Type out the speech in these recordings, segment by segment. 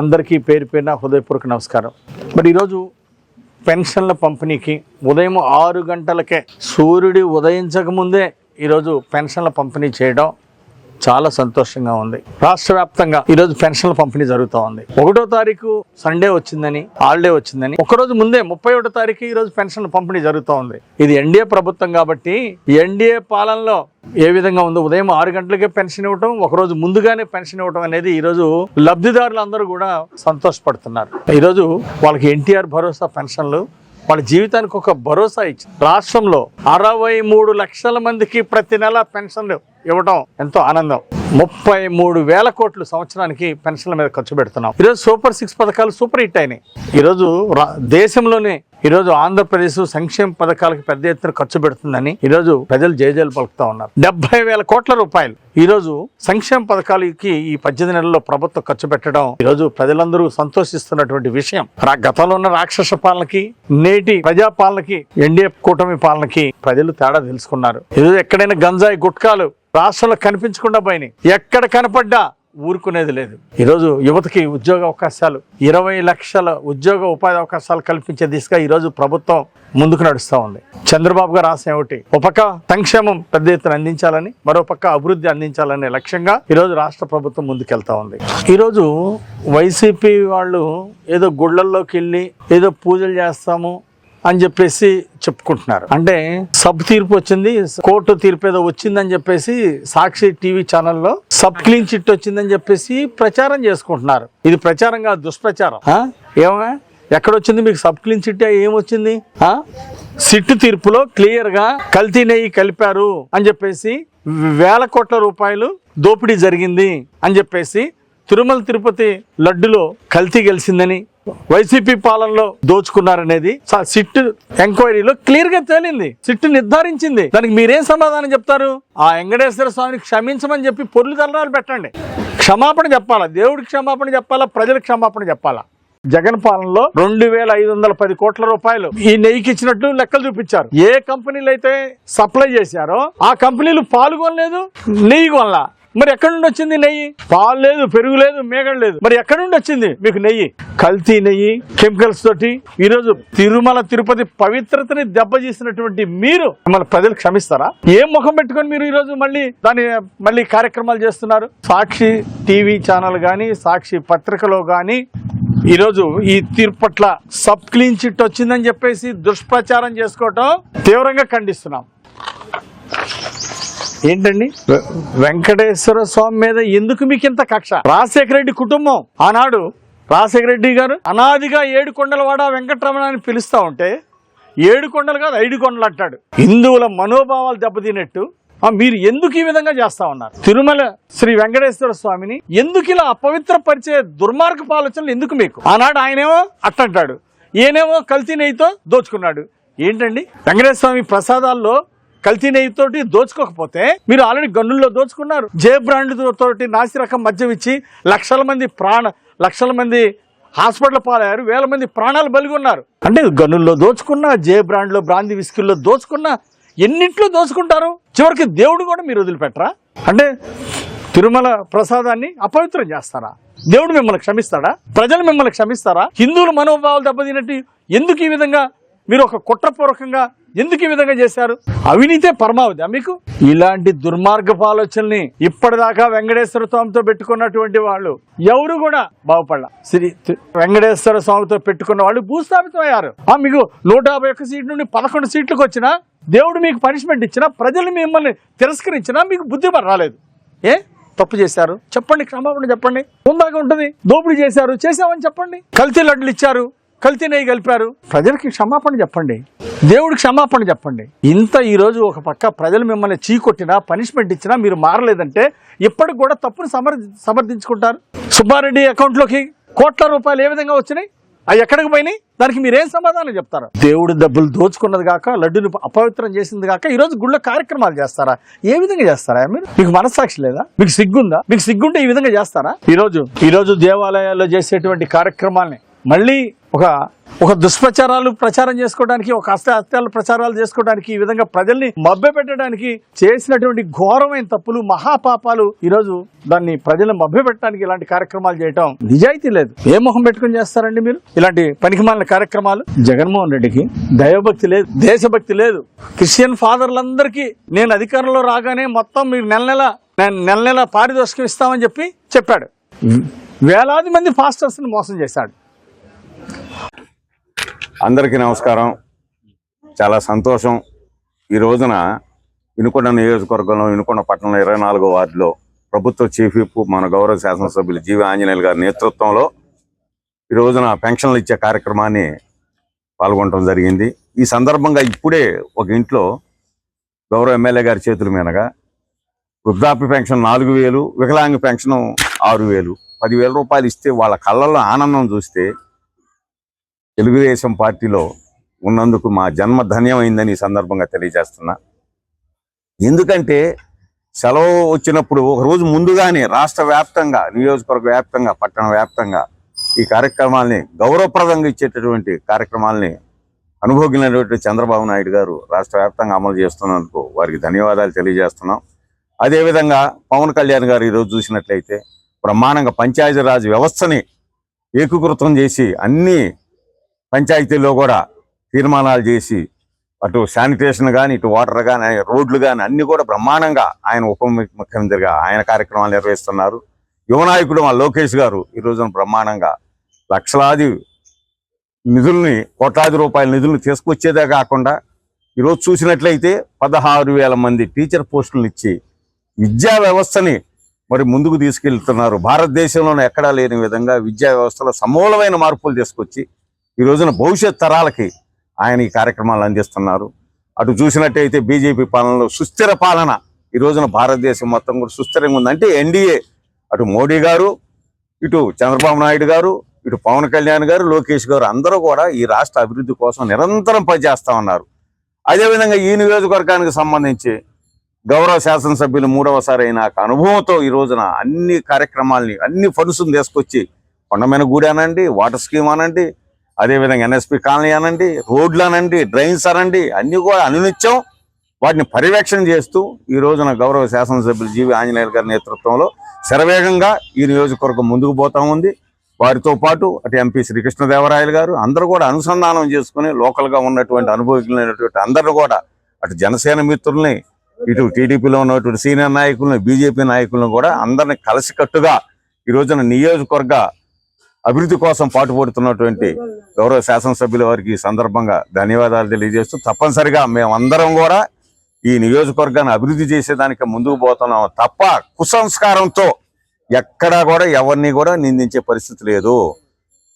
అందరికీ పేరు పేరున హృదయపూర్వక నమస్కారం. మరి ఈరోజు పెన్షన్ల పంపిణీకి ఉదయం ఆరు గంటలకే సూర్యుడి ఉదయించకముందే ఈరోజు పెన్షన్ల పంపిణీ చేయడం చాలా సంతోషంగా ఉంది. రాష్ట్ర వ్యాప్తంగా ఈరోజు పెన్షన్ల పంపిణీ జరుగుతూ ఉంది. ఒకటో తారీఖు సండే వచ్చిందని హాలిడే వచ్చిందని ఒకరోజు ముందే ముప్పై ఒకటో తారీఖు ఈరోజు పెన్షన్ల పంపిణీ జరుగుతూ ఉంది. ఇది ఎన్డీఏ ప్రభుత్వం కాబట్టి ఎన్డీఏ పాలనలో ఏ విధంగా ఉందో ఉదయం ఆరు గంటలకే పెన్షన్ ఇవ్వటం ఒకరోజు ముందుగానే పెన్షన్ ఇవ్వటం అనేది ఈరోజు లబ్ధిదారులు అందరూ కూడా సంతోషపడుతున్నారు. ఈరోజు వాళ్ళకి ఎన్టీఆర్ భరోసా పెన్షన్లు వాళ్ళ జీవితానికి ఒక భరోసా ఇచ్చింది రాష్ట్రంలో అరవై మూడు లక్షల మందికి ప్రతి నెల పెన్షన్లు ఇవ్వడం ఎంతో ఆనందం. ముప్పై మూడు వేల కోట్లు సంవత్సరానికి పెన్షన్ల మీద ఖర్చు పెడుతున్నాం. ఈరోజు సూపర్ సిక్స్ పథకాలు సూపర్ హిట్ అయినాయి. ఈరోజు రా- దేశంలోనే ఈరోజు ఆంధ్రప్రదేశ్ సంక్షేమ పథకాలకు పెద్ద ఎత్తున ఖర్చు పెడుతుందని ఈరోజు ప్రజలు జయజయలు పలుకుతా ఉన్నారు. డెబ్బై వేల కోట్ల రూపాయలు ఈరోజు సంక్షేమ పథకాలకి ఈ పద్దెనిమిది నెలల్లో ప్రభుత్వం ఖర్చు పెట్టడం ఈరోజు ప్రజలందరూ సంతోషిస్తున్నటువంటి విషయం. గతంలో ఉన్న రాక్షస పాలనకి నేటి ప్రజా పాలనకి ఎన్డీఏ కూటమి పాలనకి ప్రజలు తేడా తెలుసుకున్నారు. ఈరోజు ఎక్కడైనా గంజాయి గుట్కాలు రాష్ట్రంలో కనిపించకుండా పోయినాయి. ఎక్కడ కనపడ్డా ఊరుకునేది లేదు. ఈరోజు యువతకి ఉద్యోగ అవకాశాలు ఇరవై లక్షల ఉద్యోగ ఉపాధి అవకాశాలు కల్పించే దిశగా ఈరోజు ప్రభుత్వం ముందుకు నడుస్తూ ఉంది. చంద్రబాబు గారు ఆశ ఏమిటి? ఒక పక్క సంక్షేమం పెద్ద ఎత్తున అందించాలని మరోపక్క అభివృద్ధి అందించాలనే లక్ష్యంగా ఈరోజు రాష్ట్ర ప్రభుత్వం ముందుకెళ్తా ఉంది. ఈరోజు వైసీపీ వాళ్ళు ఏదో గుళ్ళల్లోకి వెళ్ళి ఏదో పూజలు చేస్తాము అని చెప్పేసి చెప్పుకుంటున్నారు. అంటే సబ్ తీర్పు వచ్చింది కోర్టు తీర్పు ఏదో వచ్చిందని చెప్పేసి సాక్షి టీవీ ఛానల్లో సబ్ క్లీన్ చిట్ వచ్చిందని చెప్పేసి ప్రచారం చేసుకుంటున్నారు. ఇది ప్రచారం కాదు దుష్ప్రచారం? ఏమా ఎక్కడొచ్చింది మీకు సబ్ క్లీన్ చిట్ ఏమొచ్చింది? ఆ? సిట్టు తీర్పులో క్లియర్గా కల్తీ నెయ్యి కలిపారు అని చెప్పేసి వేల కోట్ల రూపాయలు దోపిడీ జరిగింది అని చెప్పేసి తిరుమల తిరుపతి లడ్డులో కల్తీ గెలిచిందని వైసీపీ పాలనలో దోచుకున్నారనేది సిట్ ఎంక్వైరీలో క్లియర్గా తేలింది. సిట్ నిర్ధారించింది. దానికి మీరేం సమాధానం చెప్తారు? ఆ వెంకటేశ్వర స్వామిని క్షమించమని చెప్పి పొర్లు తలరాలు పెట్టండి. క్షమాపణ చెప్పాలా? దేవుడికి క్షమాపణ చెప్పాలా? ప్రజలకు క్షమాపణ చెప్పాలా? జగన్ పాలనలో రెండు వేల ఐదు వందల పది కోట్ల రూపాయలు ఈ నెయ్యికి ఇచ్చినట్టు లెక్కలు చూపించారు. ఏ కంపెనీలు అయితే సప్లై చేశారో ఆ కంపెనీలు పాల్గొనలేదు నెయ్యి కొనలా. మరి ఎక్కడి నుండి వచ్చింది నెయ్యి? పాలు లేదు పెరుగు లేదు మేగడ లేదు. మరి ఎక్కడి నుండి వచ్చింది మీకు నెయ్యి? కల్తీ నెయ్యి కెమికల్స్ తోటి ఈరోజు తిరుమల తిరుపతి పవిత్రతని దెబ్బతీసినటువంటి మీరు మన ప్రజలు క్షమిస్తారా? ఏం ముఖం పెట్టుకొని మీరు ఈరోజు మళ్ళీ దాని మళ్ళీ కార్యక్రమాలు చేస్తున్నారు? సాక్షి టీవీ ఛానల్ గాని సాక్షి పత్రికలో గాని ఈరోజు ఈ తీర్పు పట్ల సబ్ క్లీన్ చిట్ వచ్చిందని చెప్పేసి దుష్ప్రచారం చేసుకోవటం తీవ్రంగా ఖండిస్తున్నాం. ఏంటండి? వెంకటేశ్వర స్వామి మీద ఎందుకు మీకు ఇంత కక్ష? రాజశేఖర రెడ్డి కుటుంబం ఆనాడు రాజశేఖర రెడ్డి గారు అనాదిగా ఏడు కొండలవాడ వెంకటరమణ అని పిలుస్తా ఉంటే ఏడు కొండలు కాదు ఐదు కొండలు అంటాడు. హిందువుల మనోభావాలు దెబ్బతిన్నట్టు ఆ, మీరు ఎందుకు ఈ విధంగా చేస్తా ఉన్నారు? తిరుమల శ్రీ వెంకటేశ్వర స్వామిని ఎందుకు ఇలా అపవిత్రపరిచే దుర్మార్గపు ఆలోచనలు ఎందుకు మీకు? ఆనాడు ఆయనేమో అట్టంటాడు. ఈయనేమో కల్తీ నెయ్యితో దోచుకున్నాడు. ఏంటండి? వెంకటేశ్వర స్వామి ప్రసాదాల్లో కల్తీ నెయ్యితోటి దోచుకోకపోతే మీరు ఆల్రెడీ గన్నుల్లో దోచుకున్నారు. జే బ్రాండ్ తోటి నాసి రకం మద్యం ఇచ్చి లక్షల మంది ప్రాణ లక్షల మంది హాస్పిటల్ పాలయ్యారు వేల మంది ప్రాణాలు బలిగొన్నారు. అంటే గనుల్లో దోచుకున్నా జే బ్రాండ్లో బ్రాంది విస్కిల్లో దోచుకున్నా ఎన్నింట్లో దోచుకుంటారు? చివరికి దేవుడు కూడా మీరు వదిలిపెట్టరా? అంటే తిరుమల ప్రసాదాన్ని అపవిత్రం చేస్తారా? దేవుడు మిమ్మల్ని క్షమిస్తాడా? ప్రజలు మిమ్మల్ని క్షమిస్తారా? హిందువుల మనోభావాలు దెబ్బతినట్టు ఎందుకు ఈ విధంగా మీరు ఒక కుట్రపూర్వకంగా ఎందుకు ఈ విధంగా చేశారు? అవినీతే పరమావధి. మీకు? ఇలాంటి దుర్మార్గపు ఆలోచనల్ని ఇప్పటిదాకా వెంకటేశ్వర స్వామితో పెట్టుకున్నటువంటి వాళ్ళు ఎవరు కూడా బాగుపడలా. శ్రీ వెంకటేశ్వర స్వామితో పెట్టుకున్న వాళ్ళు భూస్థాపితం అయ్యారు. ఆ మీకు నూట యాభై ఒక్క సీట్ నుండి పదకొండు సీట్లకు వచ్చినా దేవుడు మీకు పనిష్మెంట్ ఇచ్చినా ప్రజలు మిమ్మల్ని తిరస్కరించినా మీకు బుద్ధి రాలేదు. ఏ? తప్పు చేశారు. చెప్పండి క్షమాపణ చెప్పండి. ఉందాక ఉంటుంది. దోపిడీ చేశారు. చేసామని చెప్పండి. కల్తీ లడ్లు ఇచ్చారు. కల్తీ నెయ్యి కలిపారు ప్రజలకి క్షమాపణ చెప్పండి. దేవుడికి క్షమాపణ చెప్పండి. ఇంత ఈ రోజు ఒక పక్క ప్రజలు మిమ్మల్ని చీకొట్టినా పనిష్మెంట్ ఇచ్చినా మీరు మారలేదంటే ఇప్పటికి కూడా తప్పును సమర్ సమర్థించుకుంటారు. సుబ్బారెడ్డి అకౌంట్లోకి కోట్ల రూపాయలు ఏ విధంగా వచ్చినాయి? అవి ఎక్కడికి పోయినాయి? దానికి మీరేం సమాధానం చెప్తారు? దేవుడి డబ్బులు దోచుకున్నది కాక లడ్డుని అపవిత్రం చేసింది కాక ఈ రోజు గుళ్ళ కార్యక్రమాలు చేస్తారా? ఏ విధంగా చేస్తారా? మీరు మీకు మనస్సాక్షి లేదా? మీకు సిగ్గుందా? మీకు సిగ్గుంటే ఈ విధంగా చేస్తారా? ఈ రోజు ఈ రోజు దేవాలయాల్లో చేసేటువంటి కార్యక్రమాల్ని మళ్ళీ ఒక ఒక దుష్ప్రచారాలు ప్రచారం చేసుకోవడానికి ఒక హస్త ప్రచారాలు చేసుకోవడానికి ఈ విధంగా ప్రజల్ని మభ్య పెట్టడానికి చేసినటువంటి ఘోరమైన తప్పులు మహాపాపాలు ఈరోజు దాన్ని ప్రజలను మభ్య పెట్టడానికి ఇలాంటి కార్యక్రమాలు చేయటం నిజాయితీ లేదు. ఏ మొహం పెట్టుకుని చేస్తారండి మీరు? ఇలాంటి పనికిమాలిన కార్యక్రమాలు? జగన్మోహన్ రెడ్డికి దైవభక్తి లేదు దేశభక్తి లేదు. క్రిస్టియన్ ఫాదర్లందరికీ నేను అధికారంలో రాగానే మొత్తం మీరు నెల నెల నేను నెల నెల పారితోషికం ఇస్తామని చెప్పి చెప్పాడు. వేలాది మంది ఫాస్టర్స్ని మోసం చేశాడు. అందరికీ నమస్కారం. చాలా సంతోషం. ఈ రోజున వినుకొండ నియోజకవర్గంలో వినుకొండ పట్టణంలో ఇరవై నాలుగో వార్డులో ప్రభుత్వ చీఫ్ విప్ మన గౌరవ శాసనసభ్యులు జీవి ఆంజనేయులు గారి నేతృత్వంలో ఈ రోజున పెన్షన్లు ఇచ్చే కార్యక్రమాన్ని పాల్గొనడం జరిగింది. ఈ సందర్భంగా ఇప్పుడే ఒక ఇంట్లో గౌరవ ఎమ్మెల్యే గారి చేతుల మీదగా వృద్ధాప్య పెన్షన్ నాలుగు వేలు వికలాంగ పెన్షన్ ఆరు వేలు పదివేల రూపాయలు ఇస్తే వాళ్ళ కళ్ళల్లో ఆనందం చూస్తే తెలుగుదేశం పార్టీలో ఉన్నందుకు మా జన్మ ధన్యమైందని సందర్భంగా తెలియజేస్తున్నా. ఎందుకంటే సెలవు వచ్చినప్పుడు ఒక రోజు ముందుగానే రాష్ట్ర వ్యాప్తంగా నియోజకవర్గ వ్యాప్తంగా పట్టణ వ్యాప్తంగా ఈ కార్యక్రమాల్ని గౌరవప్రదంగా ఇచ్చేటటువంటి కార్యక్రమాల్ని అనుభోగినటువంటి చంద్రబాబు నాయుడు గారు రాష్ట్ర వ్యాప్తంగా అమలు చేస్తున్నందుకు వారికి ధన్యవాదాలు తెలియజేస్తున్నాం. అదేవిధంగా పవన్ కళ్యాణ్ గారు ఈరోజు చూసినట్లయితే బ్రహ్మాండంగా పంచాయతీరాజ్ వ్యవస్థని ఏకీకృతం చేసి అన్ని పంచాయతీల్లో కూడా తీర్మానాలు చేసి అటు శానిటేషన్ కానీ ఇటు వాటర్ కానీ రోడ్లు కానీ అన్నీ కూడా బ్రహ్మాండంగా ఆయన ఉప ముఖ్యమంత్రిగా ఆయన కార్యక్రమాలు నిర్వహిస్తున్నారు. యువనాయకుడు మా లోకేష్ గారు ఈ రోజున బ్రహ్మాండంగా లక్షలాది నిధుల్ని కోట్లాది రూపాయల నిధులను తీసుకొచ్చేదే కాకుండా ఈరోజు చూసినట్లయితే పదహారు వేల మంది టీచర్ పోస్టులను ఇచ్చి విద్యా వ్యవస్థని మరి ముందుకు తీసుకెళ్తున్నారు. భారతదేశంలోనే ఎక్కడా లేని విధంగా విద్యా వ్యవస్థలో సమూలమైన మార్పులు తీసుకొచ్చి ఈ రోజున భవిష్యత్ తరాలకి ఆయన ఈ కార్యక్రమాలు అందిస్తున్నారు. అటు చూసినట్టయితే బీజేపీ పాలనలో సుస్థిర పాలన ఈ రోజున భారతదేశం మొత్తం కూడా సుస్థిరంగా ఉంది. అంటే ఎన్డీఏ అటు మోడీ గారు ఇటు చంద్రబాబు నాయుడు గారు ఇటు పవన్ కళ్యాణ్ గారు లోకేష్ గారు అందరూ కూడా ఈ రాష్ట్ర అభివృద్ధి కోసం నిరంతరం పనిచేస్తా ఉన్నారు. అదేవిధంగా ఈ నియోజకవర్గానికి సంబంధించి గౌరవ శాసనసభ్యులు మూడవసారి అయిన అనుభవంతో ఈ రోజున అన్ని కార్యక్రమాలని అన్ని ఫండ్స్ తీసుకొచ్చి కొండమైన గుడి అనండి వాటర్ స్కీమ్ అనండి అదేవిధంగా ఎన్ఎస్పి కాలనీ అనండి రోడ్లు అనండి డ్రైన్స్ అనండి అన్ని కూడా అనునిత్యం వాటిని పర్యవేక్షణ చేస్తూ ఈ రోజున గౌరవ శాసనసభ్యులు జీవి ఆంజనేయులు గారి నేతృత్వంలో శరవేగంగా ఈ నియోజకవర్గం ముందుకు పోతా ఉంది. వారితో పాటు అటు ఎంపీ శ్రీకృష్ణదేవరాయలు గారు అందరూ కూడా అనుసంధానం చేసుకుని లోకల్గా ఉన్నటువంటి అనుభవికులైనటువంటి అందరూ కూడా అటు జనసేన మిత్రుల్ని ఇటు టీడీపీలో ఉన్నటువంటి సీనియర్ నాయకులను బీజేపీ నాయకులను కూడా అందరిని కలిసికట్టుగా ఈ రోజున నియోజకవర్గ అభివృద్ధి కోసం పాటుపడుతున్నటువంటి గౌరవ శాసనసభ్యుల వారికి ఈ సందర్భంగా ధన్యవాదాలు తెలియజేస్తూ తప్పనిసరిగా మేమందరం కూడా ఈ నియోజకవర్గాన్ని అభివృద్ధి చేసేదానికి ముందుకు పోతున్నాం తప్ప కుసంస్కారంతో ఎక్కడా కూడా ఎవరిని కూడా నిందించే పరిస్థితి లేదు.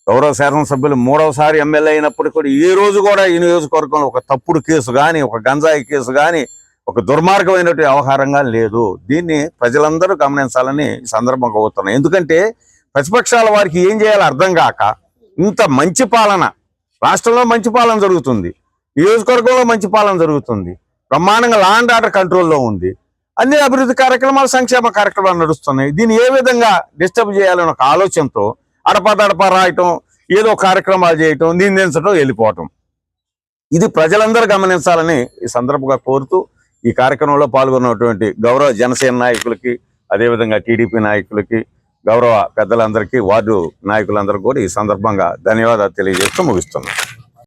గౌరవ శాసనసభ్యులు మూడవసారి ఎమ్మెల్యే అయినప్పుడు కూడా ఈ రోజు కూడా ఈ నియోజకవర్గంలో ఒక తప్పుడు కేసు కానీ ఒక గంజాయి కేసు కానీ ఒక దుర్మార్గమైనటువంటి వ్యవహారంగా లేదు. దీన్ని ప్రజలందరూ గమనించాలని ఈ సందర్భంగా కోరుతున్నాను ఎందుకంటే ప్రతిపక్షాల వారికి ఏం చేయాలో అర్థం కాక ఇంత మంచి పాలన రాష్ట్రంలో మంచి పాలన జరుగుతుంది నియోజకవర్గంలో మంచి పాలన జరుగుతుంది బ్రహ్మాండంగా లా అండ్ ఆర్డర్ కంట్రోల్లో ఉంది అన్ని అభివృద్ధి కార్యక్రమాలు సంక్షేమ కార్యక్రమాలు నడుస్తున్నాయి. దీన్ని ఏ విధంగా డిస్టర్బ్ చేయాలని ఒక ఆలోచనతో అడపదడప రాయటం ఏదో కార్యక్రమాలు చేయటం నిందించడం వెళ్ళిపోవటం. ఇది ప్రజలందరూ గమనించాలని ఈ సందర్భంగా కోరుతూ ఈ కార్యక్రమంలో పాల్గొన్నటువంటి గౌరవ జనసేన నాయకులకి అదేవిధంగా టీడీపీ నాయకులకి గౌరవ పెద్దలందరికీ వార్డు నాయకులందరికీ కూడా ఈ సందర్భంగా ధన్యవాదాలు తెలియజేస్తూ ముగిస్తున్నాను.